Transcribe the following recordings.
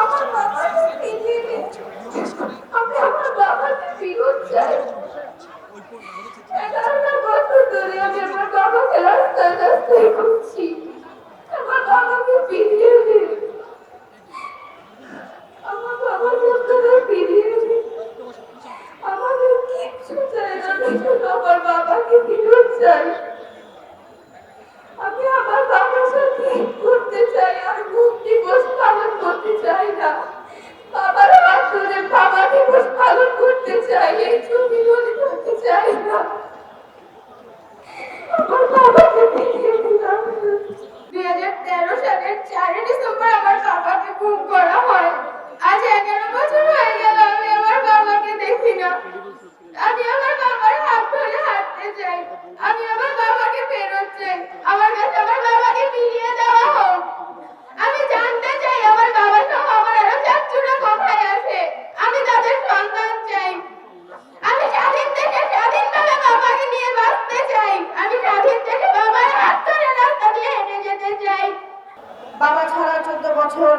আমার আমাদের কিচ্ছু চাই না আমার বাবাকে ফিরত চাই আমি আমার বাবার সাথে ঈদ করতে চাই আর মুখ দিবস পালন করতে চাই না বাবার হাত ধরে বাবা দিবস পালন করতে চাই এই ছবি ধরে করতে চাই না আমার বাবাকে ফিরিয়ে দিলাম দুই হাজার তেরো সালের চারই ডিসেম্বর আমার বাবাকে গুম করা হয় আজ এগারো বছর হয়ে গেল আমি আমার বাবাকে দেখি না আমি আমার বাবার হাত ধরে হাঁটতে চাই আমি আমার বাবাকে ফেরত চাই আমার কাছে আমার বাবাকে ফিরিয়ে দেওয়া হোক আমি জানতে চাই আমার বাবা সহ আমার আরও চারজনা কোথায় আছে আমি তাদের সন্তান চাই আমি স্বাধীন থেকে স্বাধীনভাবে বাবাকে নিয়ে বাঁচতে চাই আমি স্বাধীন থেকে বাবার হাত ধরে রাস্তা দিয়ে হেঁটে যেতে চাই বাবা ছাড়া চোদ্দ বছর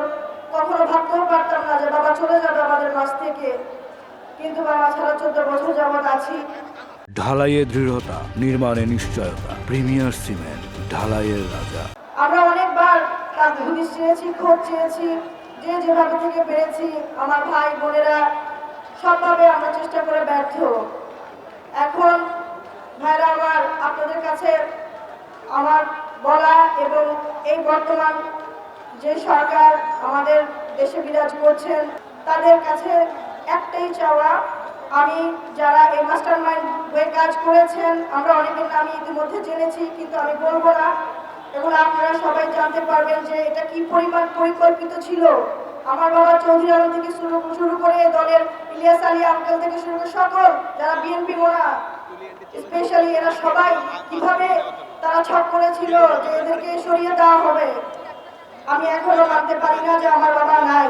কখনো ভাবতেও পারতাম না যে বাবা চলে যাবে আমাদের মাঝ থেকে। কিন্তু বাবা ছাড়া চোদ্দ বছর যাবৎ আছি। ঢালাইয়ের দৃঢ়তা নির্মাণে নিশ্চয়তা প্রিমিয়ার সিমেন্ট ঢালাইয়ের রাজা। আমরা অনেকবার তার হদিশ চেয়েছি খোঁজ চেয়েছি যে যেভাবে থেকে পেরেছি আমার ভাই বোনেরা সবভাবে আমরা চেষ্টা করে ব্যর্থ। এখন ভাইরা আমার আপনাদের কাছে আমার বলা এবং এই বর্তমান যে সরকার আমাদের দেশে বিরাজ করছেন, তাদের কাছে একটাই চাওয়া, আমি যারা এই মাস্টার মাইন্ড হয়ে কাজ করেছেন, আমরা অনেকের নামই ইতিমধ্যে জেনেছি, কিন্তু আমি বলব না। এগুলো আপনারা সবাই জানতে পারবেন যে এটা কি পরিমাণ পরিকল্পিত ছিল। আমার বাবা চৌধুরী আলম থেকে শুরু শুরু করে দলের ইলিয়াস আলী আঙ্কেল থেকে শুরু করে সকল যারা বিএনপি মোনা স্পেশালি এরা সবাই, কীভাবে তারা ছক করেছিল যে এদেরকে সরিয়ে দেওয়া হবে। আমি এখনও মানতে পারি না যে আমার বাবা নাই।